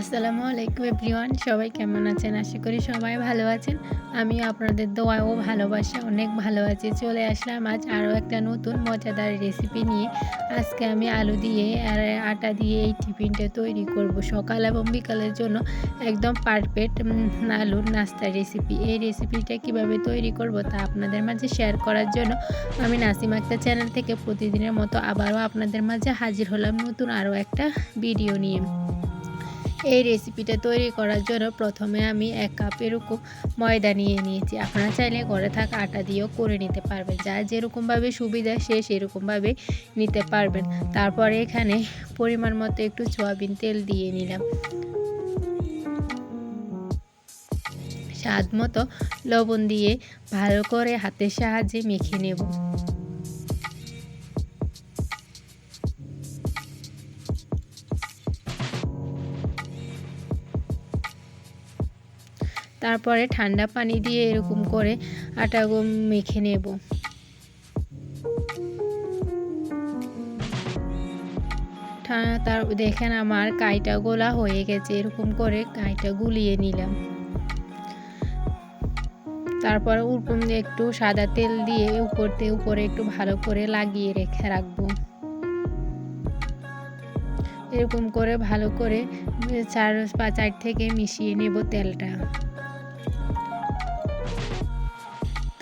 আসসালামু আলাইকুম এভরিওয়ান, সবাই কেমন আছেন? আশা করি সবাই ভালো আছেন। আমিও আপনাদের দোয়া ও ভালোবাসা অনেক ভালো আছি। চলে আসলাম আজ আরও একটা নতুন মজাদার রেসিপি নিয়ে। আজকে আমি আলু দিয়ে আর আটা দিয়ে এই টিফিনটা তৈরি করব সকাল এবং বিকালের জন্য। একদম পারফেক্ট আলুর নাস্তার রেসিপি এই রেসিপিটা কীভাবে তৈরি করব তা আপনাদের মাঝে শেয়ার করার জন্য আমি নাসিম আক্তার চ্যানেল থেকে প্রতিদিনের মতো আবারও আপনাদের মাঝে হাজির হলাম নতুন আরও একটা ভিডিও নিয়ে। এই রেসিপিটা তৈরি করার জন্য প্রথমে আমি এক কাপ এরকম ময়দা নিয়ে নিয়েছি। আপনারা চাইলে ঘরে থাকা আটা দিয়েও করে নিতে পারবেন। যার যেরকমভাবে সুবিধা, সে সেরকমভাবে নিতে পারবেন। তারপরে এখানে পরিমাণ মতো একটু সয়াবিন তেল দিয়ে নিলাম। স্বাদ মতো লবণ দিয়ে ভালো করে হাতের সাহায্যে মেখে নেব। তারপরে ঠান্ডা পানি দিয়ে এরকম করে আটা মেখে নেব। তার, দেখেন আমার কাইটা গোলা হয়ে গেছে, এরকম করে কাইটা গুলিয়ে নিলাম। তারপরে উপর একটু সাদা তেল দিয়ে উপরতে উপরে একটু ভালো করে লাগিয়ে রেখে রাখব। এরকম করে ভালো করে চার চার থেকে মিশিয়ে নেব তেলটা।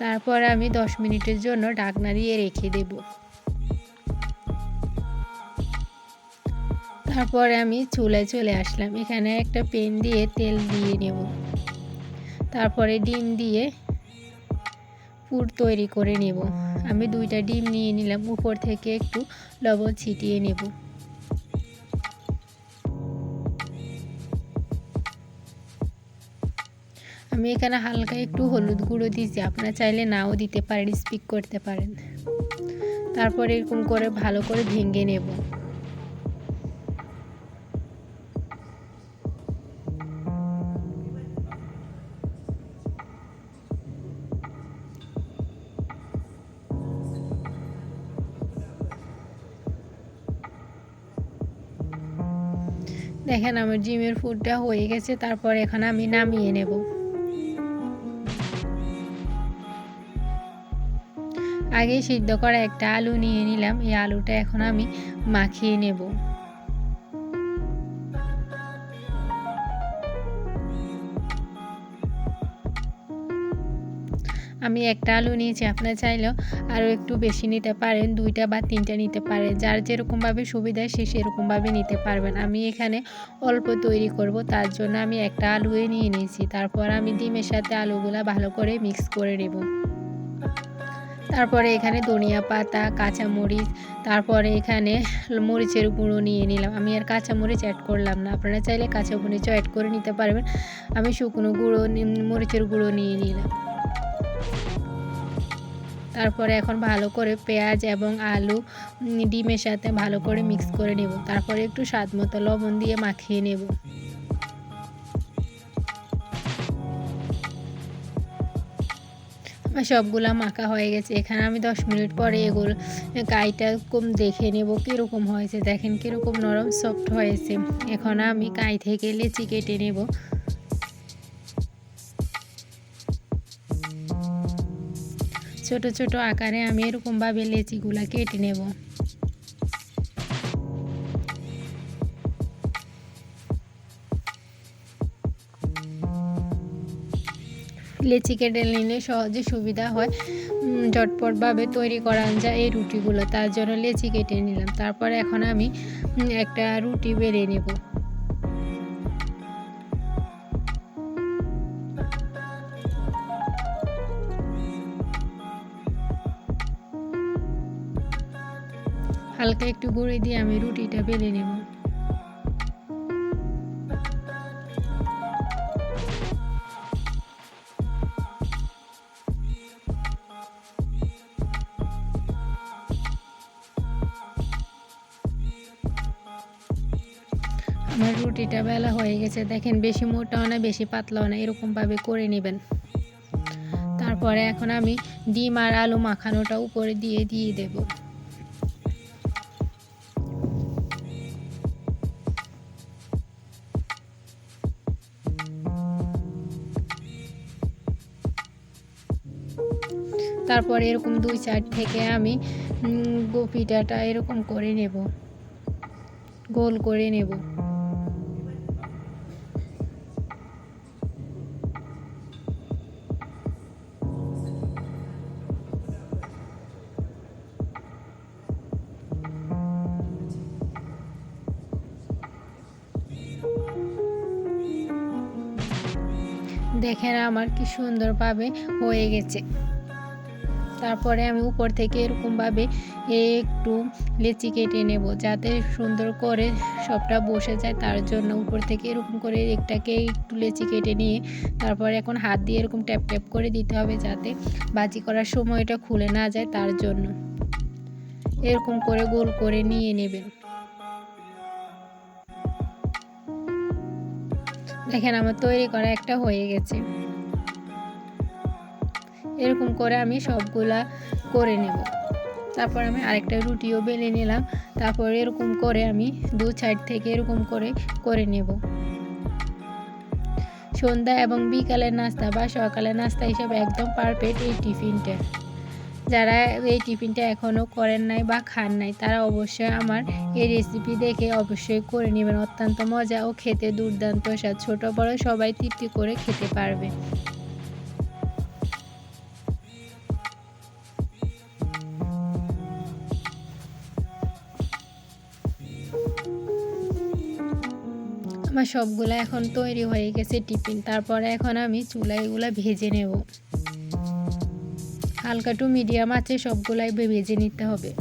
তারপর আমি দশ মিনিটের জন্য ঢাকনা দিয়ে রেখে দেব। তারপরে আমি চুলায় চলে আসলাম। এখানে একটা পেন দিয়ে তেল দিয়ে নেব। তারপরে ডিম দিয়ে পুর তৈরি করে নেব। আমি দুইটা ডিম নিয়ে নিলাম। উপর থেকে একটু লবণ ছিটিয়ে নেব। আমি এখানে হালকা একটু হলুদ গুঁড়ো দিয়েছি। আপনারা চাইলে নাও দিতে পারেন স্পিক করতে পারেন। তারপর এরকম করে ভালো করে ভেঙে নেব। দেখেন আমার জিমের ফুডটা হয়ে গেছে, তারপর এখানে আমি নামিয়ে নেব। আগে সিদ্ধ করা একটা আলু নিয়ে নিলাম। এই আলুটা এখন আমি মাখিয়ে নেব। আমি একটা আলু নিয়েছি, আপনার চাইলেও আরও একটু বেশি নিতে পারেন, দুইটা বা তিনটা নিতে পারেন। যার যেরকমভাবে সুবিধা সে সেরকমভাবে নিতে পারবেন। আমি এখানে অল্প তৈরি করব, তার জন্য আমি একটা আলুয়ে নিয়ে নিয়েছি। তারপর আমি ডিমের সাথে আলুগুলা ভালো করে মিক্স করে নেব। তারপরে এখানে ধনিয়া পাতা, কাঁচামরিচ, তারপরে এখানে মরিচের গুঁড়ো নিয়ে নিলাম। আমি আর কাঁচামরিচ অ্যাড করলাম না। আপনারা চাইলে কাঁচা মরিচও অ্যাড করে নিতে পারবেন। আমি শুকনো গুঁড়ো মরিচের গুঁড়ো নিয়ে নিলাম। তারপরে এখন ভালো করে পেঁয়াজ এবং আলু ডিমের সাথে ভালো করে মিক্স করে নেব। তারপরে একটু স্বাদ মতো লবণ দিয়ে মাখিয়ে নেব। সবগুলা মাখা হয়ে গেছে। এখানে আমি দশ মিনিট পরে এগুলো কাইটা কম দেখে নেব কীরকম হয়েছে। দেখেন কীরকম নরম সফট হয়েছে। এখন আমি কাই থেকে লেচি কেটে নেব। ছোট ছোট আকারে আমি এরকমভাবে লেচিগুলা কেটে নেব। লেচি কেটে নিলে সহজে সুবিধা হয়। ঝটপটভাবে তৈরি করা যায় এই রুটিগুলো। তার জন্য লেচি কেটে নিলাম। তারপরে এখন আমি একটা রুটি বেড়ে নেব। হালকা একটু গুঁড়ি দিয়ে আমি রুটিটা বেলে নেব। আমার রুটিটা বেলা হয়ে গেছে, দেখেন বেশি মোটাও না, বেশি পাতলাও না, এরকমভাবে করে নেবেন। তারপরে এখন আমি ডিম আর আলু মাখানোটা উপরে দিয়ে দিয়ে দেব। তারপরে এরকম দুই চার থেকে আমি গোপিটাটা এরকম করে নেব। গোল করে নেব। দেখেন আমার কি সুন্দরভাবে হয়ে গেছে। তারপরে আমি উপর থেকে এরকমভাবে একটু লেচি কেটে নেব, যাতে সুন্দর করে সবটা বসে যায়। তার জন্য উপর থেকে এরকম করে একটাকে একটু লেচি কেটে নিয়ে, তারপরে এখন হাত দিয়ে এরকম ট্যাপ ট্যাপ করে দিতে হবে যাতে বাজি করার সময় এটা খুলে না যায় তার জন্য। এরকম করে গোল করে নিয়ে নেবেন। দেখেন আমার তৈরি করা একটা হয়ে গেছে। এরকম করে আমি সবগুলা করে নেব। তারপর আমি আরেকটা রুটিও বেলে নিলাম। তারপর এরকম করে আমি দু সাইড থেকে এরকম করে করে নেব। সন্ধ্যা এবং বিকালের নাস্তা বা সকালের নাস্তা হিসাবে একদম পারফেক্ট এই টিফিনটা। যারা এই টিফিনটা এখনও করেন নাই বা খান নাই, তারা অবশ্যই আমার এই রেসিপি দেখে অবশ্যই করে নেবেন। অত্যন্ত মজা ও খেতে দুর্দান্ত স্বাদ। ছোটো, বড় সবাই তৃপ্তি করে খেতে পারবে। আমার সবগুলো এখন তৈরি হয়ে গেছে টিফিন। তারপরে এখন আমি চুলা এগুলো ভেজে নেব। হালকা টু মিডিয়াম আছে, সবগুলাই ভেজে নিতে হবে।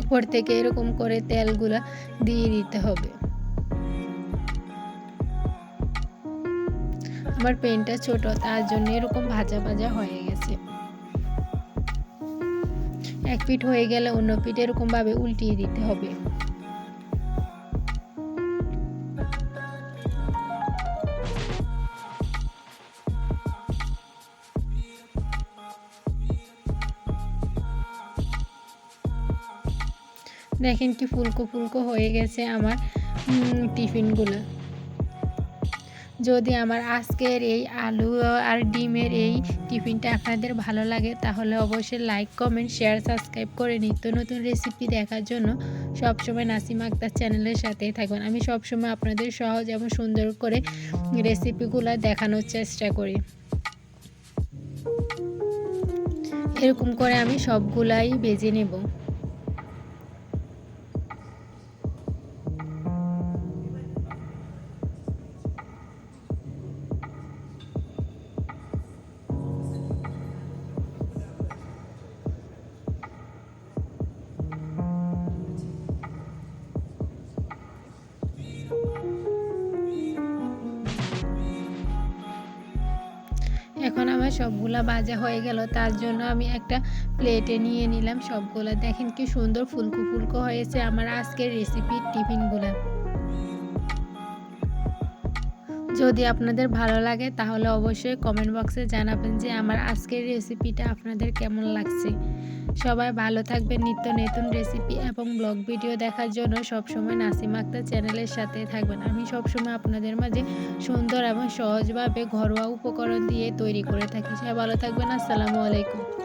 উপর থেকে এরকম করে তেলগুলা দিয়ে দিতে হবে। আমার পেনটা ছোট, তার জন্য এরকম ভাজা ভাজা হয়ে গেছে এক পিঠ হয়ে গেলে অন্য পিঠ এরকমভাবে উল্টিয়ে দিতে হবে। দেখেন কি ফুলকো ফুলকো হয়ে গেছে আমার টিফিনগুলো। যদি আমার আজকের এই আলু আর ডিমের এই টিফিনটা আপনাদের ভালো লাগে, তাহলে অবশ্যই লাইক কমেন্ট শেয়ার সাবস্ক্রাইব করে নিত্য নতুন রেসিপি দেখার জন্য সবসময় নাসিম আক্তার চ্যানেলের সাথেই থাকবেন আমি সবসময় আপনাদের সহজ এবং সুন্দর করে রেসিপিগুলো দেখানোর চেষ্টা করি। এরকম করে আমি সবগুলাই বেজে নেব। এখন আমার সবগুলা বাজা হয়ে গেল। তার জন্য আমি একটা প্লেটে নিয়ে নিলাম সবগুলো। দেখেন কি সুন্দর ফুলকো ফুলকো হয়েছে আমার আজকের রেসিপির টিফিনগুলো। যদি আপনাদের ভালো লাগে, তাহলে অবশ্যই কমেন্ট বক্সে জানাবেন যে আমার আজকের রেসিপিটা আপনাদের কেমন লাগছে। সবাই ভালো থাকবেন, নিত্য নতুন রেসিপি এবং ব্লগ ভিডিও দেখার জন্য সবসময় নাসিম আক্তার চ্যানেলের সাথে থাকবেন। আমি সবসময় আপনাদের মাঝে সুন্দর এবং সহজভাবে ঘরোয়া উপকরণ দিয়ে তৈরি করে থাকি। সবাই ভালো থাকবেন, আসসালামু আলাইকুম।